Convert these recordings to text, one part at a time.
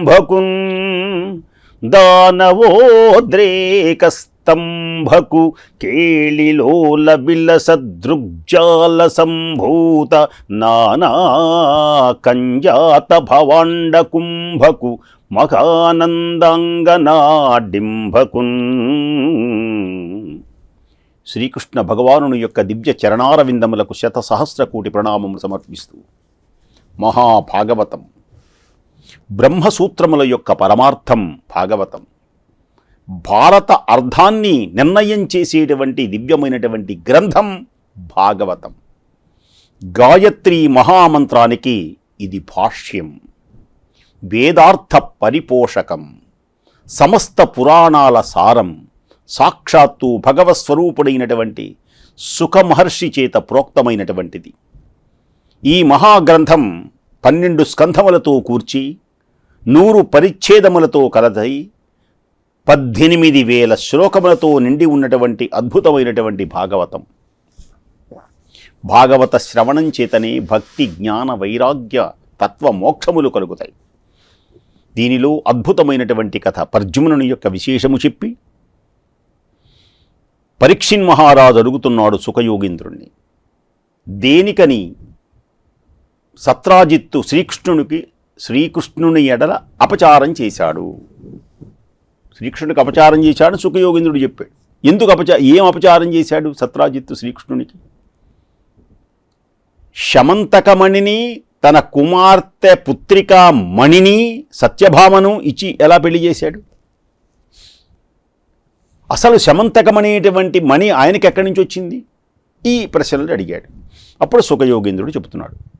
సంరంభకున్ దానవోద్రేకస్తంభకు కేళిలోల బిలసదృగ్జాల సంభూత నానా కంజాత భవాండ కుంభకు మహానందాంగనాడింభకున్ శ్రీకృష్ణ భగవానుని యొక్క దివ్య చరణారవిందములకు శత సహస్ర కోటి ప్రణామములు సమర్పిస్తూ మహాభాగవతం బ్రహ్మసూత్రముల యొక్క పరమార్థం భాగవతం. భారత అర్థాన్ని నిర్ణయం చేసేటువంటి దివ్యమైనటువంటి గ్రంథం భాగవతం. గాయత్రి మహామంత్రానికి ఇది భాష్యం. వేదార్థ పరిపోషకం. సమస్త పురాణాల సారం. సాక్షాత్తు భగవస్వరూపుడైనటువంటి సుఖమహర్షి చేత ప్రోక్తమైనటువంటిది. ఈ మహాగ్రంథం పన్నెండు స్కంధములతో కూర్చి నూరు పరిచ్ఛేదములతో కలదై పద్దెనిమిది వేల శ్లోకములతో నిండి ఉన్నటువంటి అద్భుతమైనటువంటి భాగవతం. భాగవత శ్రవణం చేతనే భక్తి జ్ఞాన వైరాగ్య తత్వ మోక్షములు కలుగుతాయి. దీనిలో అద్భుతమైనటువంటి కథ పర్జుమునుని యొక్క విశేషము చెప్పి పరీక్షిన్ మహారాజు అడుగుతున్నాడు సుఖయోగీంద్రుణ్ణి. దేనికని సత్రాజిత్తు శ్రీకృష్ణునికి శ్రీకృష్ణుని ఎడల అపచారం చేశాడు. శ్రీకృష్ణుడికి అపచారం చేశాడు సుఖయోగేంద్రుడు చెప్పాడు. ఎందుకు అపచా ఏం అపచారం చేశాడు సత్రాజిత్తు శ్రీకృష్ణునికి? శమంతకమణిని తన కుమార్తె పుత్రిక మణిని సత్యభామను ఇచ్చి ఎలా పెళ్ళి చేశాడు? అసలు శమంతకమనేటువంటి మణి ఆయనకి ఎక్కడి నుంచి వచ్చింది? ఈ ప్రశ్నలు అడిగాడు. అప్పుడు సుఖయోగేంద్రుడు చెబుతున్నాడు.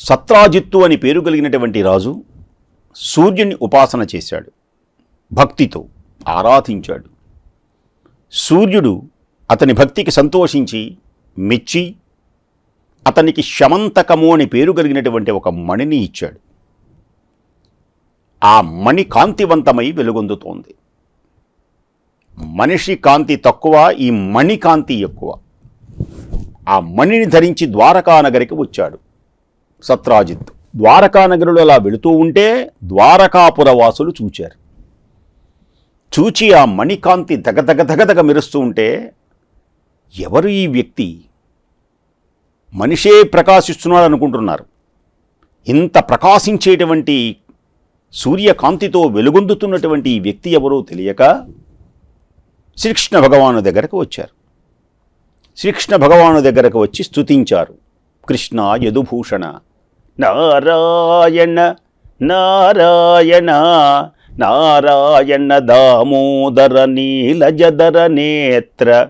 సత్రాజిత్తు అని పేరు కలిగినటువంటి రాజు సూర్యుని ఉపాసన చేశాడు. భక్తితో ఆరాధించాడు. సూర్యుడు అతని భక్తికి సంతోషించి మెచ్చి అతనికి శమంతకము అని పేరు కలిగినటువంటి ఒక మణిని ఇచ్చాడు. ఆ మణి కాంతివంతమై వెలుగొందుతోంది. మనిషి కాంతి తక్కువ ఈ మణి కాంతి ఎక్కువ. ఆ మణిని ధరించి ద్వారకా నగరికి వచ్చాడు. సత్రాజిత్. ద్వారకానగరులు అలా వెళుతూ ఉంటే ద్వారకాపుర వాసులు చూచారు. చూచి ఆ మణికాంతి దగదగ దగదగ మెరుస్తూ ఉంటే ఎవరు ఈ వ్యక్తి? మనిషే ప్రకాశిస్తున్నాడు అనుకుంటున్నారు. ఇంత ప్రకాశించేటువంటి సూర్యకాంతితో వెలుగొందుతున్నటువంటి ఈ వ్యక్తి ఎవరో తెలియక శ్రీకృష్ణ భగవాను దగ్గరకు వచ్చారు. శ్రీకృష్ణ భగవాను దగ్గరకు వచ్చి స్తుతించారు. కృష్ణ యదుభూషణ నారాయణ నారాయణ నారాయణ దామోదర నీలజదర నేత్ర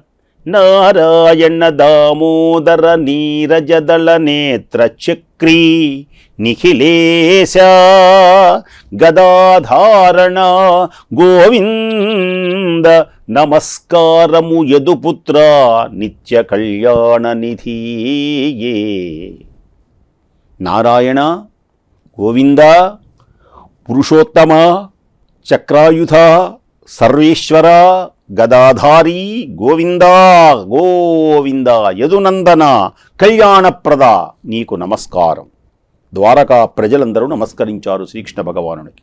నారాయణ దామోదర నీరజదళ నేత్ర చక్రీ నిఖిలేశ గదాధారణ గోవింద నమస్కారము యదుపుత్ర నిత్య కళ్యాణ నిధియే. నారాయణ గోవింద పురుషోత్తమ చక్రాయుధ సర్వేశ్వర గదాధారి గోవింద గోవింద యదునందన కళ్యాణప్రద నీకు నమస్కారం. ద్వారకా ప్రజలందరూ నమస్కరించారు శ్రీకృష్ణ భగవానునికి.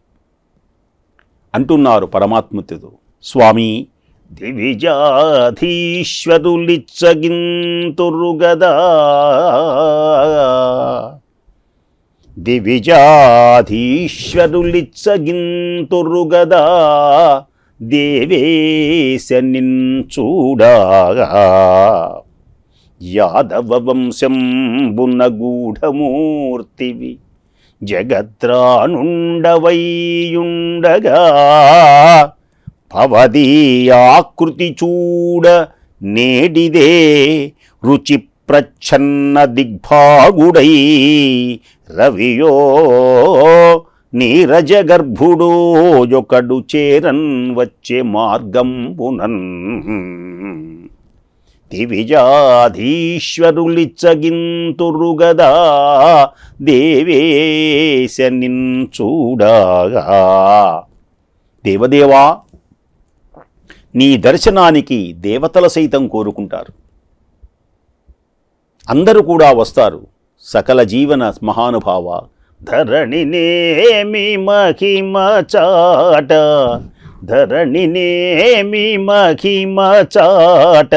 అంటున్నారు పరమాత్మతుడు స్వామి దివిజాధీశ్వరులిచ్చగింతురు దివిజాధీశ్వరులిచ్చగింతురుగదా దివిజాధీశ్వరులిచ్చగింతురు దేవేశ నించూడాగా యాదవ వంశంబున గూఢమూర్తివి జగద్రానుండవైయుండగా భవదీయాకృతి చూడ నేడిదే రుచి ప్రచ్ఛన్న దిగ్భాగుడై రవియో నీరజ గర్భుడో చేరన్ వచ్చే మార్గంబునన్. దివిజాధీశ్వరులిచ్చగింతురుగదా దేవేశ నించూడగా దేవదేవా నీ దర్శనానికి దేవతల సైతం కోరుకుంటారు. అందరూ కూడా వస్తారు. సకల జీవన మహానుభావ ధరణినేమి మహిమ చాట. ధరణినేమి మహిమ చాట.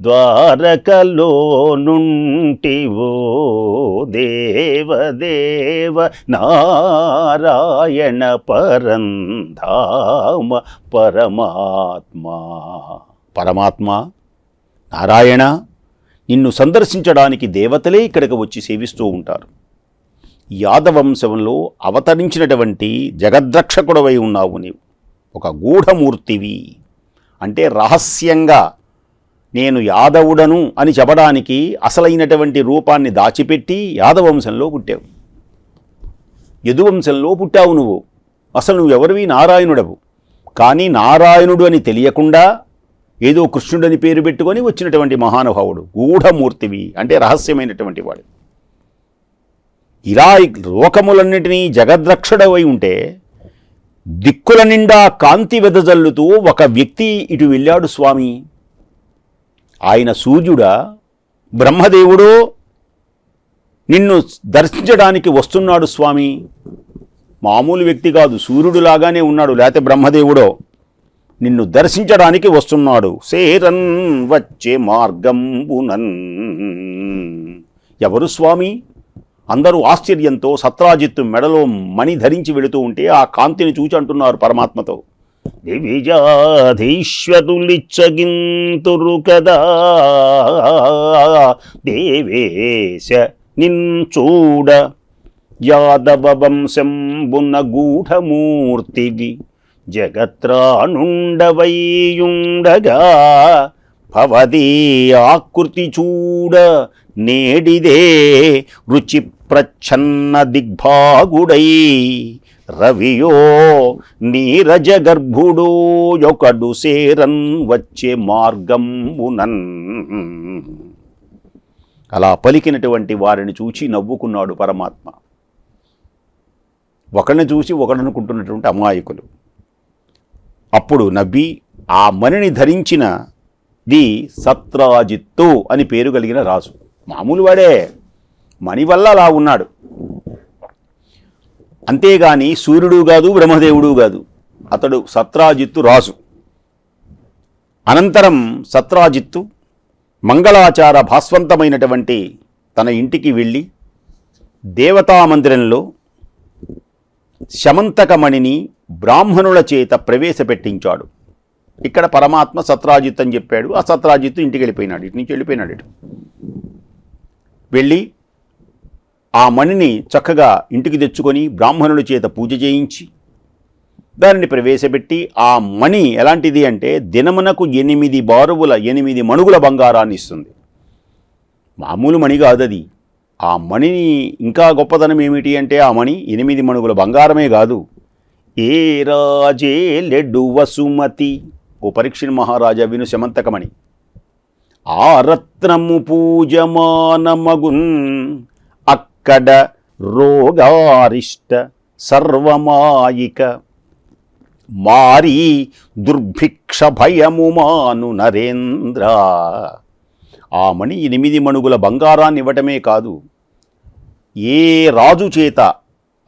ద్వారకలో నుంటివో దేవదేవ నారాయణ పరంధామ పరమాత్మా. పరమాత్మ నారాయణ నిన్ను సందర్శించడానికి దేవతలే ఇక్కడికి వచ్చి సేవిస్తూ ఉంటారు. యాదవంశంలో అవతరించినటువంటి జగద్రక్షకుడవై ఉన్నావు నీవు. ఒక గూఢమూర్తివి. అంటే రహస్యంగా నేను యాదవుడను అని చెప్పడానికి అసలైనటువంటి రూపాన్ని దాచిపెట్టి యాదవంశంలో పుట్టావు. యదువంశంలో పుట్టావు నువ్వు. అసలు నువ్వెవరివి? నారాయణుడవు. కానీ నారాయణుడు అని తెలియకుండా ఏదో కృష్ణుడని పేరు పెట్టుకొని వచ్చినటువంటి మహానుభావుడు గూఢమూర్తివి అంటే రహస్యమైనటువంటి వాడు. ఇలా లోకములన్నిటినీ జగద్రక్షుడవై ఉంటే దిక్కుల నిండా కాంతి వెదజల్లుతూ ఒక వ్యక్తి ఇటు వెళ్ళాడు స్వామి. ఆయన సూర్యుడా బ్రహ్మదేవుడో నిన్ను దర్శించడానికి వస్తున్నాడు స్వామి. మామూలు వ్యక్తి కాదు సూర్యుడు లాగానే ఉన్నాడు లేకపోతే బ్రహ్మదేవుడో. నిన్ను దర్శించడానికి వస్తున్నాడు. సేరన్ వచ్చే మార్గంబునన్. ఎవరు స్వామి? అందరూ ఆశ్చర్యంతో సత్రాజిత్తు మెడలో మణి ధరించి వెళుతూ ఉంటే ఆ కాంతిని చూచి అంటున్నారు పరమాత్మతో. దివిజాధీశ్వరులిచ్చగింతురు కదా. దేవేశ నిన్చూడ యాదవ వంశంబున గూఢమూర్తివి జగత్రానుండవైయుండగా భవదీ ఆకృతి చూడ నేడిదే రుచి ప్రచ్ఛన్న దిగ్భాగుడై. రవియో నీరజగర్భుడో ఒకడు సేరన్ వచ్చే మార్గంబునన్ అలా పలికినటువంటి వారిని చూచి నవ్వుకున్నాడు పరమాత్మ. ఒకరిని చూసి ఒకడనుకుంటున్నటువంటి అమాయకులు. అప్పుడు నబ్బి ఆ మణిని ధరించిన ది సత్రాజిత్తు అని పేరు కలిగిన రాజు. మామూలు వాడే. మణి వల్ల అలా ఉన్నాడు. అంతేగాని సూర్యుడు కాదు బ్రహ్మదేవుడు కాదు. అతడు సత్రాజిత్తు రాజు. అనంతరం సత్రాజిత్తు మంగళాచార భాస్వంతమైనటువంటి తన ఇంటికి వెళ్ళి దేవతామందిరంలో శమంతకమణిని బ్రాహ్మణుల చేత ప్రవేశపెట్టించాడు. ఇక్కడ పరమాత్మ సత్రాజిత్ అని చెప్పాడు. ఆ సత్రాజిత్తు ఇంటికి వెళ్ళిపోయినాడు. ఇటు నుంచి వెళ్ళిపోయినాడు ఇటు. వెళ్ళి ఆ మణిని చక్కగా ఇంటికి తెచ్చుకొని బ్రాహ్మణుల చేత పూజ చేయించి దానిని ప్రవేశపెట్టి ఆ మణి ఎలాంటిది అంటే దినమునకు ఎనిమిది బారువుల ఎనిమిది మణుగుల బంగారాన్ని ఇస్తుంది. మామూలు మణి కాదు అది ఆ మణిని ఇంకా గొప్పతనం ఏమిటి అంటే ఆ మణి ఎనిమిది మణుగుల బంగారమే కాదు. ఏ రాజే లెడ్డు వసుమతి? ఓ పరీక్షణ మహారాజా విను శమంతకమణి. ఆ రత్నము పూజమానమగున్ అక్కడ రోగారిష్ట సర్వమాయిక. మారి దుర్భిక్ష భయము మాను నరేంద్ర. ఆ మణి ఎనిమిది మణుగుల బంగారాన్ని ఇవ్వటమే కాదు ఏ రాజు చేత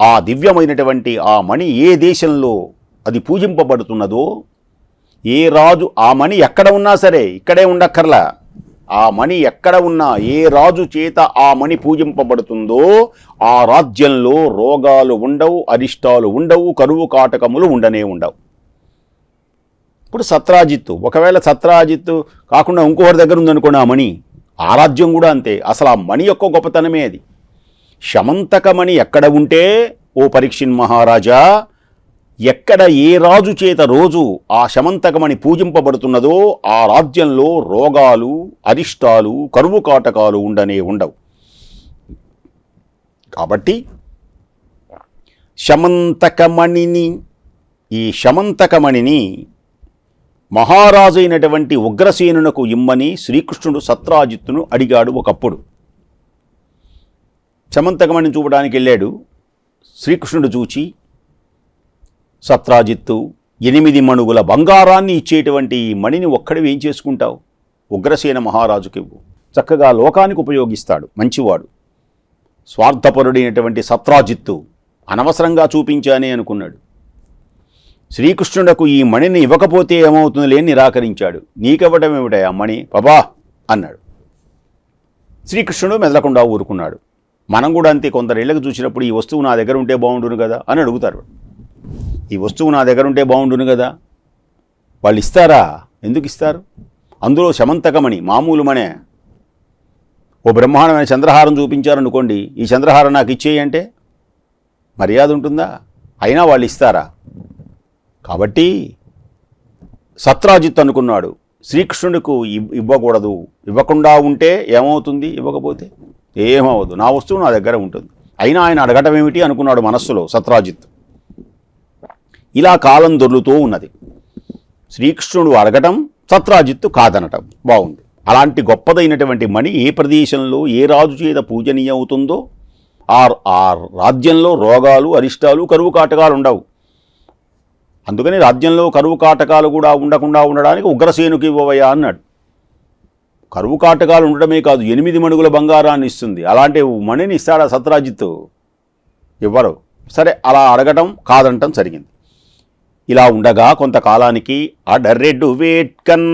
ఆ దివ్యమైనటువంటి ఆ మణి ఏ దేశంలో అది పూజింపబడుతున్నదో ఏ రాజు ఆ మణి ఎక్కడ ఉన్నా సరే ఇక్కడే ఉండక్కర్లా. ఆ మణి ఎక్కడ ఉన్నా ఏ రాజు చేత ఆ మణి పూజింపబడుతుందో ఆ రాజ్యంలో రోగాలు ఉండవు అరిష్టాలు ఉండవు కరువు కాటకములు ఉండనే ఉండవు. ఇప్పుడు సత్రాజిత్తు ఒకవేళ సత్రాజిత్తు కాకుండా ఇంకొకరి దగ్గర ఉందనుకోండి ఆ మణి ఆ రాజ్యం కూడా అంతే. అసలు ఆ మణి యొక్క గొప్పతనమే అది. శమంతకమణి ఎక్కడ ఉంటే ఓ పరీక్షిన్ మహారాజా ఎక్కడ ఏ రాజు చేత రోజు ఆ శమంతకమణి పూజింపబడుతున్నదో ఆ రాజ్యంలో రోగాలు అరిష్టాలు కరువు కాటకాలు ఉండనే ఉండవు. కాబట్టి శమంతకమణిని ఈ శమంతకమణిని మహారాజైనటువంటి ఉగ్రసేనునకు ఇమ్మని శ్రీకృష్ణుడు సత్రాజిత్తును అడిగాడు ఒకప్పుడు. చమంతకమణిని చూపడానికి వెళ్ళాడు. శ్రీకృష్ణుడు చూచి సత్రాజిత్తు ఎనిమిది మణుగుల బంగారాన్ని ఇచ్చేటువంటి ఈ మణిని ఒక్కడివి ఏం చేసుకుంటావు? ఉగ్రసేన మహారాజుకివ్వు. చక్కగా లోకానికి ఉపయోగిస్తాడు మంచివాడు. స్వార్థపరుడైనటువంటి సత్రాజిత్తు అనవసరంగా చూపించానే అనుకున్నాడు. శ్రీకృష్ణుడకు ఈ మణిని ఇవ్వకపోతే ఏమవుతుంది లేని నిరాకరించాడు. నీకివ్వడం ఏమిటా ఆ మణి? బాబా అన్నాడు. శ్రీకృష్ణుడు మెదలకుండా ఊరుకున్నాడు. మనం కూడా అంతే కొందరేళ్ళకి చూసినప్పుడు ఈ వస్తువు నా దగ్గర ఉంటే బాగుండును కదా అని అడుగుతారు ఈ వస్తువు నా దగ్గర ఉంటే బాగుండును కదా? వాళ్ళు ఇస్తారా? ఎందుకు ఇస్తారు? అందులో శమంతకమణి మామూలు మనే ఓ బ్రహ్మాండమైన చంద్రహారం చూపించారనుకోండి ఈ చంద్రహారం నాకు ఇచ్చేయి అంటే మర్యాద ఉంటుందా? అయినా వాళ్ళు ఇస్తారా? కాబట్టి సత్రాజిత్ అనుకున్నాడు శ్రీకృష్ణుడికి ఇవ్- ఇవ్వకూడదు. ఇవ్వకుండా ఉంటే ఏమవుతుంది? ఇవ్వకపోతే? ఏమవ్వదు. నా వస్తువు నా దగ్గర ఉంటుంది. అయినా ఆయన అడగటం ఏమిటి అనుకున్నాడు మనస్సులో సత్రాజిత్. ఇలా కాలం దొర్లుతూ ఉన్నది. శ్రీకృష్ణుడు అడగటం సత్రాజిత్తు కాదనటం. బాగుంది. అలాంటి గొప్పదైనటువంటి మణి ఏ ప్రదేశంలో ఏ రాజు చేత పూజనీయవుతుందో ఆ ఆ రాజ్యంలో రోగాలు అరిష్టాలు కరువు కాటకాలు ఉండవు. అందుకని రాజ్యంలో కరువు కాటకాలు కూడా ఉండకుండా ఉండడానికి ఉగ్రసేనుకి ఇవ్వవయ్యా అన్నాడు. కరువు కాటకాలు ఉండటమే కాదు ఎనిమిది మణుగుల బంగారాన్ని ఇస్తుంది. అలాంటి మణిని ఇస్తాడా సత్రాజిత్ ఇవ్వరు. సరే అలా అడగటం కాదంటం జరిగింది. ఇలా ఉండగా కొంతకాలానికి అడరెడు వేట్కన్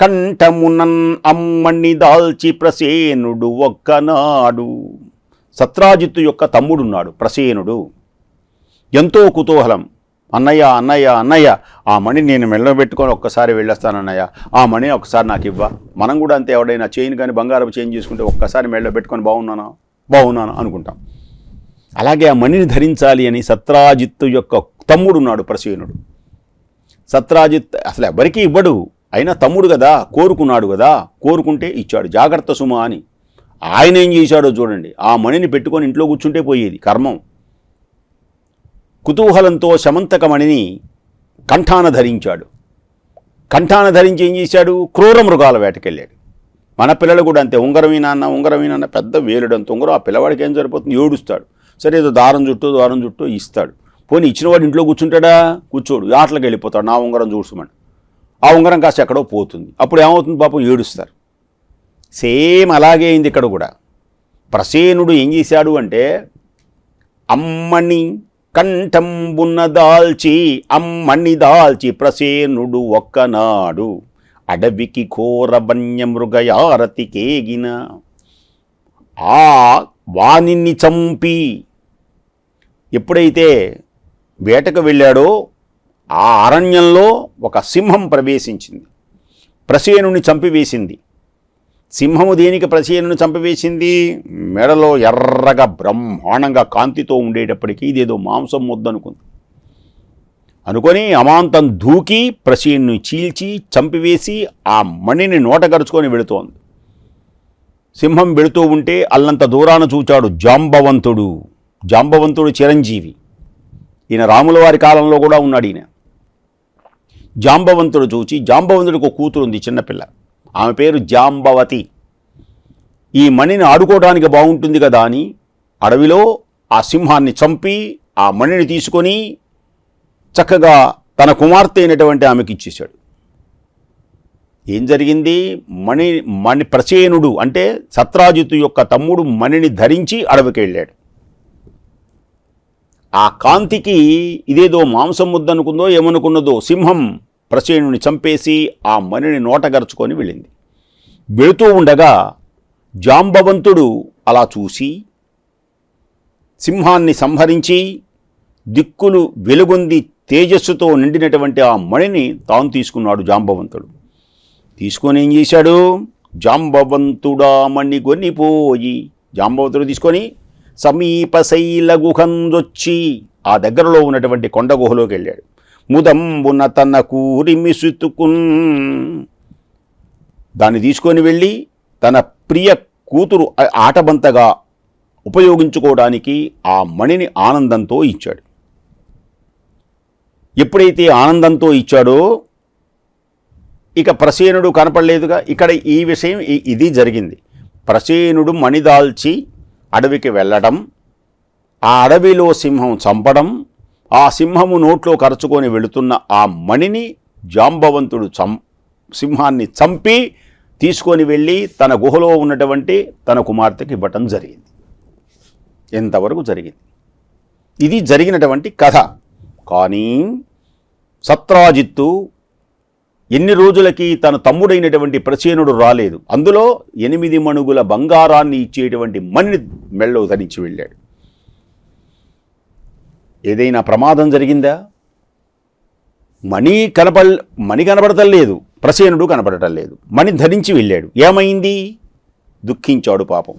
కంఠమునన్ అమ్మణ్ణి దాల్చి ప్రసేనుడు ఒక్కనాడు. సత్రాజిత్తు యొక్క తమ్ముడున్నాడు ప్రసేనుడు. ఎంతో కుతూహలం. అన్నయ్య అన్నయ్య అన్నయ్య ఆ మణి నేను మెళ్ళ పెట్టుకొని ఒక్కసారి వెళ్ళేస్తాను అన్నయ్య ఆ మణి ఒకసారి నాకు ఇవ్వ. మనం కూడా అంతే ఎవడైనా చైన్ కానీ బంగారం చేంజ్ చేసుకుంటే ఒక్కసారి మెళ్ళ పెట్టుకొని బాగున్నానా? బాగున్నాను అనుకుంటాం. అలాగే ఆ మణిని ధరించాలి అని సత్రాజిత్తు యొక్క తమ్ముడున్నాడు ప్రసూనుడు. సత్రాజిత్ అసలు ఎవరికీ ఇవ్వడు. అయినా తమ్ముడు కదా కోరుకున్నాడు కదా కోరుకుంటే ఇచ్చాడు. జాగ్రత్త సుమ అని. ఆయన ఏం చేశాడో చూడండి. ఆ మణిని పెట్టుకొని ఇంట్లో కూర్చుంటే పోయేది కర్మం. కుతూహలంతో శమంతకమణిని కంఠాన ధరించాడు. కంఠాన ధరించి ఏం చేశాడు? క్రూర మృగాల వేటకెళ్ళాడు. మన పిల్లలు కూడా అంతే ఉంగరమీ నాన్న ఉంగరమీ నాన్న పెద్ద వేలుడంత ఉంగరం ఆ పిల్లవాడికి ఏం సరిపోతుంది? ఏడుస్తాడు. సరే ఏదో దారం చుట్టూ దారం చుట్టూ ఇస్తాడు. పోనీ ఇచ్చినవాడు ఇంట్లో కూర్చుంటాడా? కూర్చోడు ఆటలకు వెళ్ళిపోతాడు నా ఉంగరం చూసుమని ఆ ఉంగరం కాస్త ఎక్కడో పోతుంది. అప్పుడు ఏమవుతుంది పాపం? ఏడుస్తారు. సేమ్ అలాగే అయింది ఇక్కడ కూడా. ప్రసేనుడు ఏం చేశాడు అంటే అమ్మని కంఠంబున్న దాల్చి అమ్మని దాల్చి ప్రసేనుడు ఒక్కనాడు. అడవికి ఘోర వన్యమృగయారతి కేగిన. ఆ వాణిని చంపి. ఎప్పుడైతే వేటకు వెళ్ళాడో ఆ అరణ్యంలో ఒక సింహం ప్రవేశించింది. ప్రసేనుని చంపివేసింది. సింహము దేనికి ప్రసేనుని చంపివేసింది? మెడలో ఎర్రగా బ్రహ్మాండంగా కాంతితో ఉండేటప్పటికీ ఇదేదో మాంసం ముద్దనుకుంది. అనుకొని అమాంతం దూకి ప్రసేనుని చీల్చి చంపివేసి ఆ మణిని నోటగరుచుకొని వెళుతోంది. సింహం వెళుతూ ఉంటే అల్లంత దూరాన చూచాడు జాంబవంతుడు జాంబవంతుడు చిరంజీవి. ఈయన రాముల వారి కాలంలో కూడా ఉన్నాడు ఈయన. జాంబవంతుడు చూచి జాంబవంతుడికి ఒక కూతురు ఉంది చిన్నపిల్ల. ఆమె పేరు జాంబవతి. ఈ మణిని ఆడుకోవడానికి బాగుంటుంది కదా అని అడవిలో ఆ సింహాన్ని చంపి ఆ మణిని తీసుకొని చక్కగా తన కుమార్తె అయినటువంటి ఆమెకి ఇచ్చేశాడు. ఏం జరిగింది? మణి మణి ప్రసేనుడు అంటే సత్రాజితు యొక్క తమ్ముడు మణిని ధరించి అడవికి వెళ్ళాడు. ఆ కాంతికి ఇదేదో మాంసం ముద్దనుకుందో ఏమనుకున్నదో సింహం ప్రసేనుని చంపేసి ఆ మణిని నోటగరుచుకొని వెళ్ళింది. వెళుతూ ఉండగా జాంబవంతుడు అలా చూసి సింహాన్ని సంహరించి దిక్కులు వెలుగొంది తేజస్సుతో నిండినటువంటి ఆ మణిని తాను తీసుకున్నాడు జాంబవంతుడు. తీసుకొని ఏం చేశాడు? జాంబవంతుడా మణి కొనిపోయి జాంబవంతుడు తీసుకొని సమీప శైల గుహందొచ్చి ఆ దగ్గరలో ఉన్నటువంటి కొండ గుహలోకి వెళ్ళాడు. ముదంబున తన కూరిమి సుతుకున్ దాన్ని తీసుకొని వెళ్ళి తన ప్రియ కూతురు ఆటబంతగా ఉపయోగించుకోవడానికి ఆ మణిని ఆనందంతో ఇచ్చాడు. ఎప్పుడైతే ఆనందంతో ఇచ్చాడో ఇక ప్రసేనుడు కనపడలేదుగా. ఇక్కడ ఈ విషయం ఇది జరిగింది. ప్రసేనుడు మణిదాల్చి అడవికి వెళ్ళడం ఆ అడవిలో సింహం చంపడం ఆ సింహము నోట్లో కరుచుకొని వెళుతున్న ఆ మణిని జాంబవంతుడు చం సింహాన్ని చంపి తీసుకొని వెళ్ళి తన గుహలో ఉన్నటువంటి తన కుమార్తెకి ఇవ్వటం జరిగింది. ఎంతవరకు జరిగింది? ఇది జరిగినటువంటి కథ. కానీ సత్రాజిత్తు ఎన్ని రోజులకి తన తమ్ముడైనటువంటి ప్రసేనుడు రాలేదు. అందులో ఎనిమిది మణుగుల బంగారాన్ని ఇచ్చేటువంటి మణిని మెళ్ళో ధరించి వెళ్ళాడు. ఏదైనా ప్రమాదం జరిగిందా? మణి కనపడ మణి కనబడటం లేదు. ప్రసేనుడు కనపడటం లేదు. మణి ధరించి వెళ్ళాడు. ఏమైంది? దుఃఖించాడు పాపం.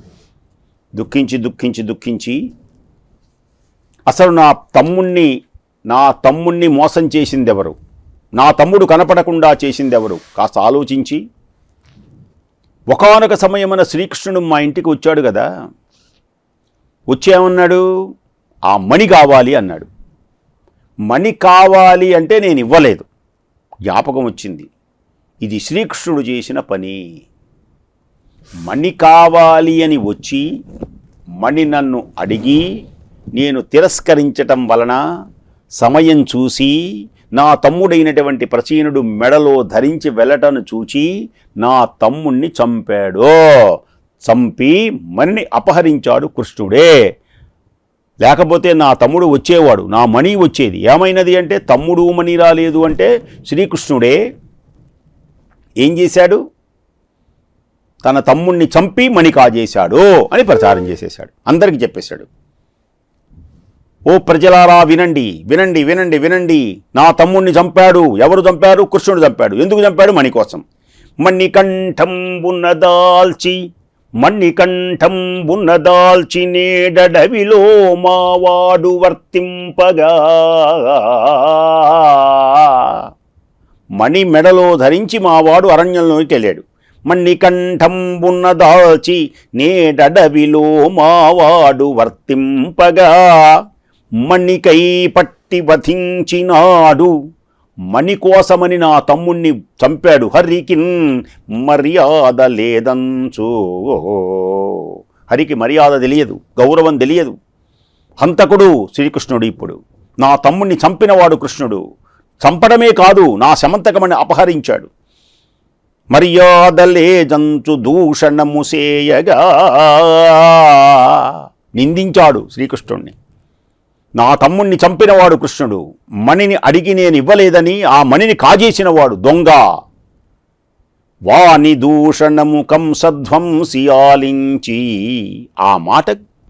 దుఃఖించి దుఃఖించి దుఃఖించి అసలు నా తమ్ముణ్ణి నా తమ్ముణ్ణి మోసం చేసిందెవరు? నా తమ్ముడు కనపడకుండా చేసిందెవరు? కాస్త ఆలోచించి. ఒకనొక సమయమున శ్రీకృష్ణుడు మా ఇంటికి వచ్చాడు కదా. వచ్చేమన్నాడు ఆ మణి కావాలి అన్నాడు. మణి కావాలి అంటే నేను ఇవ్వలేదు. జ్ఞాపకం వచ్చింది. ఇది శ్రీకృష్ణుడు చేసిన పని. మణి కావాలి అని వచ్చి మణి నన్ను అడిగి నేను తిరస్కరించటం వలన సమయం చూసి నా తమ్ముడైనటువంటి ప్రచీనుడు మెడలో ధరించి వెళ్ళటను చూచి నా తమ్ముణ్ణి చంపాడు. చంపి మణిని అపహరించాడు కృష్ణుడే. లేకపోతే నా తమ్ముడు వచ్చేవాడు నా మణి వచ్చేది. ఏమైనది అంటే తమ్ముడు మణి రాలేదు అంటే శ్రీకృష్ణుడే ఏం చేశాడు? తన తమ్ముణ్ణి చంపి మణి కాజేశాడు అని ప్రచారం చేసేశాడు. అందరికీ చెప్పేశాడు. ఓ ప్రజలారా వినండి వినండి వినండి వినండి. నా తమ్ముణ్ణి చంపాడు. ఎవరు చంపారు? కృష్ణుడు చంపాడు. ఎందుకు చంపాడు? మణి కోసం. మణికంఠంబున దాల్చి మణికంఠం ఉన్నదాల్చి నేడడవిలో మావాడు వర్తింపగా. మణి మెడలో ధరించి మావాడు అరణ్యంలోకి వెళ్ళాడు. మణికంఠం ఉన్నదాల్చి నేడడవిలో మావాడు వర్తింపగా. మణికై పట్టి వధించినాడు. మణి కోసమని నా తమ్ముణ్ణి చంపాడు. హరికిన్ మర్యాద లేదంచు. హరికి మర్యాద తెలియదు గౌరవం తెలియదు. హంతకుడు శ్రీకృష్ణుడు ఇప్పుడు. నా తమ్ముణ్ణి చంపినవాడు కృష్ణుడు. చంపడమే కాదు నా శమంతకమని అపహరించాడు. మర్యాద లేదంచు దూషణము సేయగా. నిందించాడు శ్రీకృష్ణుణ్ణి. నా తమ్ముణ్ణి చంపినవాడు కృష్ణుడు. మణిని అడిగి నేను ఇవ్వలేదని ఆ మణిని కాజేసినవాడు దొంగ. వాని దూషణము కంసధ్వంసియాలించి ఆ మాట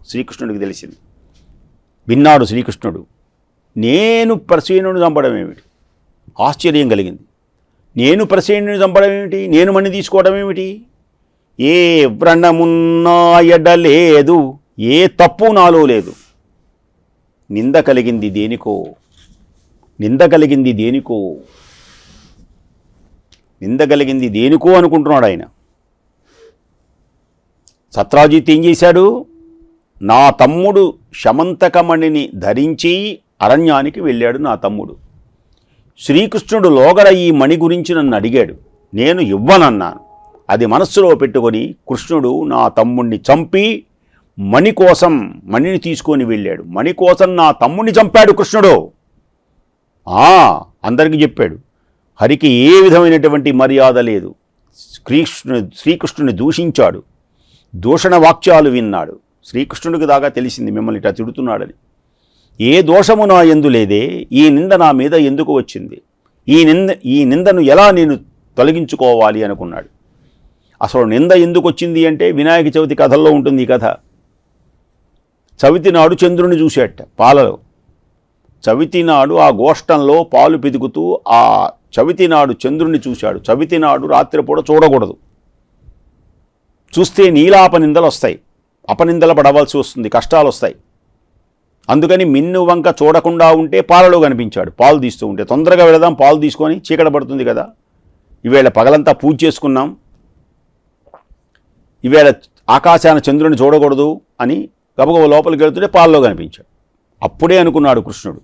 శ్రీకృష్ణుడికి తెలిసింది. విన్నాడు శ్రీకృష్ణుడు. నేను ప్రసీనుడిని చంపడం ఏమిటి? ఆశ్చర్యం కలిగింది. నేను ప్రసీనుడిని చంపడం ఏమిటి? నేను మణి తీసుకోవడం ఏమిటి? ఏ వ్రణమున్నాయడలేదు ఏ తప్పు నాలో లేదు. నింద కలిగింది దేనికో? నింద కలిగింది దేనికో? నింద కలిగింది దేనికో అనుకుంటున్నాడు ఆయన. సత్రాజిత్ ఏం చేశాడు? నా తమ్ముడు శమంతకమణిని ధరించి అరణ్యానికి వెళ్ళాడు నా తమ్ముడు. శ్రీకృష్ణుడు లోగడ ఈ మణి గురించి నన్ను అడిగాడు. నేను ఇవ్వనన్నాను. అది మనస్సులో పెట్టుకొని కృష్ణుడు నా తమ్ముణ్ణి చంపి మణి కోసం మణిని తీసుకొని వెళ్ళాడు. మణి కోసం నా తమ్ముణ్ణి చంపాడు కృష్ణుడు. ఆ అందరికీ చెప్పాడు. హరికి ఏ విధమైనటువంటి మర్యాద లేదు. శ్రీకృష్ణుని శ్రీకృష్ణుని దూషించాడు. దూషణ వాక్యాలు విన్నాడు. శ్రీకృష్ణుడికి దాకా తెలిసింది మిమ్మల్ని ఇట్లా తిడుతున్నాడని. ఏ దోషము నా ఎందు లేదే ఈ నింద నా మీద ఎందుకు వచ్చింది? ఈ నింద ఈ నిందను ఎలా నేను తొలగించుకోవాలి అనుకున్నాడు. అసలు నింద ఎందుకు వచ్చింది అంటే వినాయక చవితి కథల్లో ఉంటుంది ఈ కథ. చవితి నాడు చంద్రుని చూసేట పాలలో. చవితి నాడు ఆ గోష్టంలో పాలు పితుకుతూ ఆ చవితి నాడు చంద్రుని చూశాడు. చవితి నాడు రాత్రిపూట చూడకూడదు. చూస్తే నీలాపనిందలు వస్తాయి అపనిందలు పడవలసి వస్తుంది. కష్టాలు వస్తాయి అందుకని మిన్ను వంక చూడకుండా ఉంటే పాలలో కనిపించాడు. పాలు తీస్తూ ఉంటే తొందరగా వెళదాం పాలు తీసుకొని చీకట పడుతుంది కదా. ఈవేళ పగలంతా పూజ చేసుకున్నాం. ఈవేళ ఆకాశాన చంద్రుని చూడకూడదు అని గబగబ లోపలికి వెళ్తుంటే పాల్లో కనిపించాడు. అప్పుడే అనుకున్నాడు కృష్ణుడు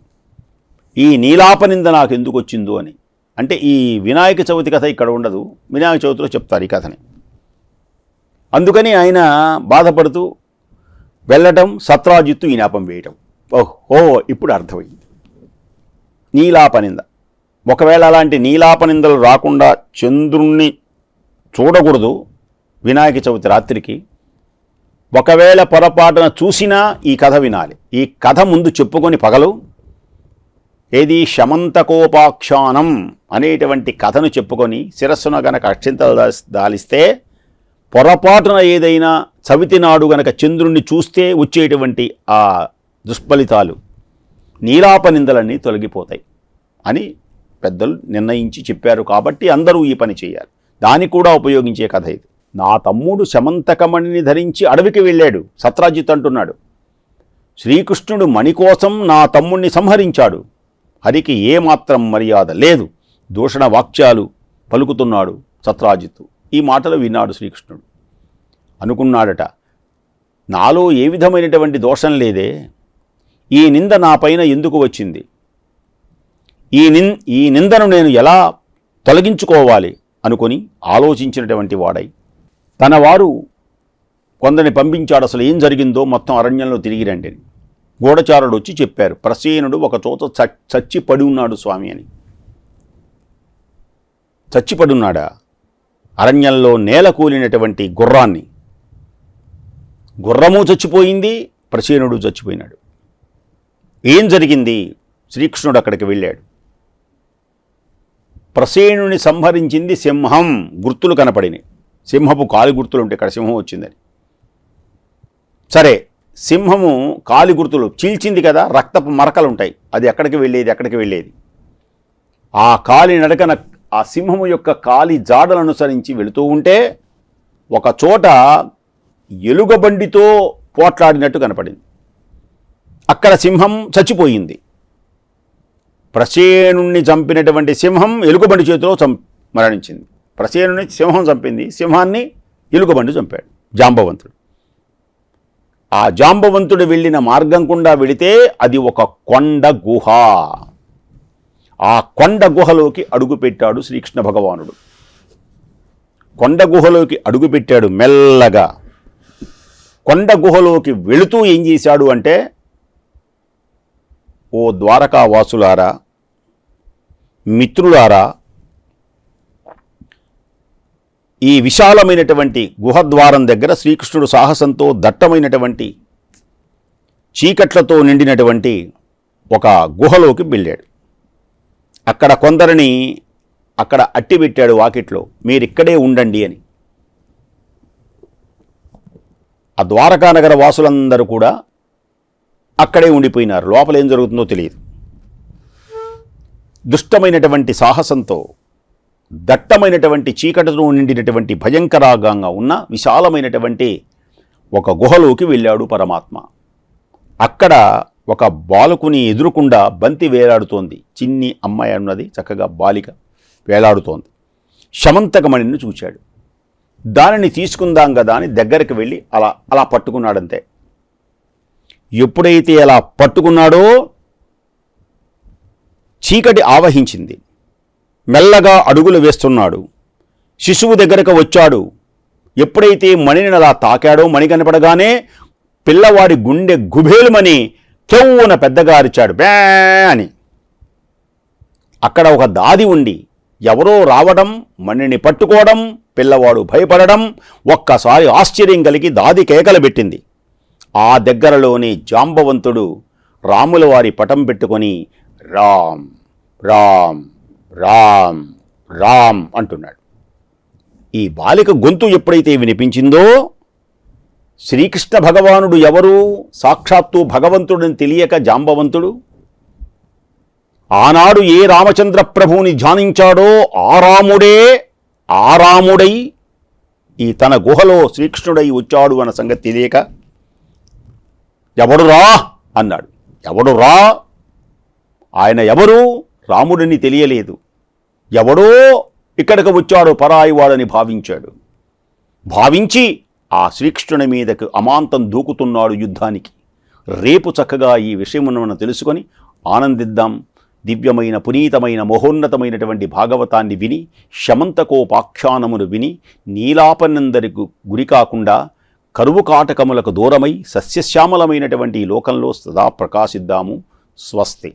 ఈ నీలాపనింద నాకు ఎందుకు వచ్చిందో అని. అంటే ఈ వినాయక చవితి కథ ఇక్కడ ఉండదు వినాయక చవితిలో చెప్తారు ఈ కథని. అందుకని ఆయన బాధపడుతూ వెళ్ళటం సత్రాజిత్తు ఈ నాపం వేయటం. ఓహో ఇప్పుడు అర్థమైంది. నీలాపనింద ఒకవేళ అలాంటి నీలాపనిందలు రాకుండా చంద్రుణ్ణి చూడకూడదు వినాయక చవితి రాత్రికి ఒకవేళ పొరపాటున చూసినా ఈ కథ వినాలి. ఈ కథ ముందు చెప్పుకొని పగలు. ఏది శమంతకోపాఖ్యానం అనేటువంటి కథను చెప్పుకొని శిరస్సున గనక అక్షింతలు దాలిస్తే పొరపాటున ఏదైనా చవితి నాడు గనక చంద్రుణ్ణి చూస్తే వచ్చేటువంటి ఆ దుష్ఫలితాలు నీలాపనిందలన్నీ తొలగిపోతాయి అని పెద్దలు నిర్ణయించి చెప్పారు కాబట్టి అందరూ ఈ పని చేయాలి. దానికి కూడా ఉపయోగించే కథ ఇది. నా తమ్ముడు శమంతకమణిని ధరించి అడవికి వెళ్ళాడు. సత్రాజిత్ అంటున్నాడు. శ్రీకృష్ణుడు మణి కోసం నా తమ్ముణ్ణి సంహరించాడు. హరికి ఏమాత్రం మర్యాద లేదు. దూషణ వాక్యాలు పలుకుతున్నాడు సత్రాజిత్తు ఈ మాటలు విన్నాడు శ్రీకృష్ణుడు. అనుకున్నాడట నాలో ఏ విధమైనటువంటి దోషం లేదే. ఈ నింద నా పైన ఎందుకు వచ్చింది? ఈ నిన్ ఈ నిందను నేను ఎలా తొలగించుకోవాలి? అనుకొని ఆలోచించినటువంటి వాడై తన వారు కొందరిని పంపించాడు. అసలు ఏం జరిగిందో మొత్తం అరణ్యంలో తిరిగి రండి అని. గూఢచారుడు వచ్చి చెప్పారు ప్రసేనుడు ఒక చోట చ- చచ్చి పడి ఉన్నాడు స్వామి అని. చచ్చిపడి ఉన్నాడా? అరణ్యంలో నేల కూలినటువంటి గుర్రాన్ని. గుర్రము చచ్చిపోయింది ప్రసేనుడు చచ్చిపోయినాడు. ఏం జరిగింది? శ్రీకృష్ణుడు అక్కడికి వెళ్ళాడు. ప్రసేనుని సంహరించింది సింహం గుర్తులు కనపడినాయి. సింహపు కాలి గుర్తులు ఉంటే ఇక్కడ సింహం వచ్చిందని. సరే సింహము కాలి గుర్తులు చీల్చింది కదా రక్తపు మరకలు ఉంటాయి. అది ఎక్కడికి వెళ్ళేది ఎక్కడికి వెళ్ళేది? ఆ కాలి నడకన ఆ సింహము యొక్క కాలి జాడలను అనుసరించి వెళుతూ ఉంటే ఒక చోట ఎలుగబండితో పోట్లాడినట్టు కనపడింది. అక్కడ సింహం చచ్చిపోయింది. ప్రసేనుణ్ణి చంపినటువంటి సింహం ఎలుగుబండి చేతిలో చం మరణించింది. ప్రసేనుని సింహం చంపింది. సింహాన్ని ఎలుగుబండి చంపాడు జాంబవంతుడు. ఆ జాంబవంతుడు వెళ్ళిన మార్గం గుండా వెళితే అది ఒక కొండ గుహ. ఆ కొండ గుహలోకి అడుగుపెట్టాడు శ్రీకృష్ణ భగవానుడు. కొండ గుహలోకి అడుగుపెట్టాడు మెల్లగా. కొండ గుహలోకి వెళుతూ ఏం చేశాడు అంటే ఓ ద్వారకా వాసులారా మిత్రులారా ఈ విశాలమైనటువంటి గుహద్వారం దగ్గర శ్రీకృష్ణుడు సాహసంతో దట్టమైనటువంటి చీకట్లతో నిండినటువంటి ఒక గుహలోకి వెళ్ళాడు. అక్కడ కొందరిని అక్కడ అట్టిపెట్టాడు వాకిట్లో మీరిక్కడే ఉండండి అని. ఆ ద్వారకా నగర వాసులందరూ కూడా అక్కడే ఉండిపోయినారు. లోపల ఏం జరుగుతుందో తెలియదు. దుష్టమైనటువంటి సాహసంతో దట్టమైనటువంటి చీకటితో నిండినటువంటి భయంకరంగా ఉన్న విశాలమైనటువంటి ఒక గుహలోకి వెళ్ళాడు పరమాత్మ. అక్కడ ఒక బాలకుని ఎదురుకుండా బంతి వేలాడుతోంది. చిన్ని అమ్మాయి అన్నది చక్కగా బాలిక వేలాడుతోంది. శమంతకమణిని చూచాడు దానిని తీసుకుందాం కదా అని దగ్గరికి వెళ్ళి అలా అలా పట్టుకున్నాడంతే. ఎప్పుడైతే అలా పట్టుకున్నాడో చీకటి ఆవహించింది. మెల్లగా అడుగులు వేస్తున్నాడు. శిశువు దగ్గరకు వచ్చాడు. ఎప్పుడైతే మణిని అలా తాకాడో మణి కనపడగానే పిల్లవాడి గుండె గుబేలుమని కెవ్వున పెద్దగా అరిచాడు బ్యా అని. అక్కడ ఒక దాది ఉండి ఎవరో రావడం మణిని పట్టుకోవడం పిల్లవాడు భయపడడం ఒక్కసారి ఆశ్చర్యం కలిగి దాది కేకలు పెట్టింది. ఆ దగ్గరలోని జాంబవంతుడు రాముల వారి పటం పెట్టుకొని రామ్ రామ్ రామ్ రామ్ అంటున్నాడు. ఈ బాలిక గొంతు ఎప్పుడైతే వినిపించిందో శ్రీకృష్ణ భగవానుడు ఎవరు? సాక్షాత్తు భగవంతుడని తెలియక జాంబవంతుడు. ఆనాడు ఏ రామచంద్ర ప్రభువుని ధ్యానించాడో ఆ రాముడే ఆ రాముడై ఈ తన గుహలో శ్రీకృష్ణుడై వచ్చాడు అన్న సంగతి తెలియక ఎవడు రా అన్నాడు. ఎవడు రా ఆయన ఎవరు? రాముడని తెలియలేదు. ఎవడో ఇక్కడికి వచ్చాడు పరాయివాడని భావించాడు. భావించి ఆ శ్రీకృష్ణుని మీదకు అమాంతం దూకుతున్నాడు యుద్ధానికి. రేపు చక్కగా ఈ విషయమును మనం తెలుసుకొని ఆనందిద్దాం. దివ్యమైన పునీతమైన మహోన్నతమైనటువంటి భాగవతాన్ని విని శమంతకోపాఖ్యానమును విని నీలాపనందరికి గురి కాకుండా కరువు కాటకములకు దూరమై సస్యశ్యామలమైనటువంటి ఈ లోకంలో సదా ప్రకాశిద్దాము. స్వస్తి.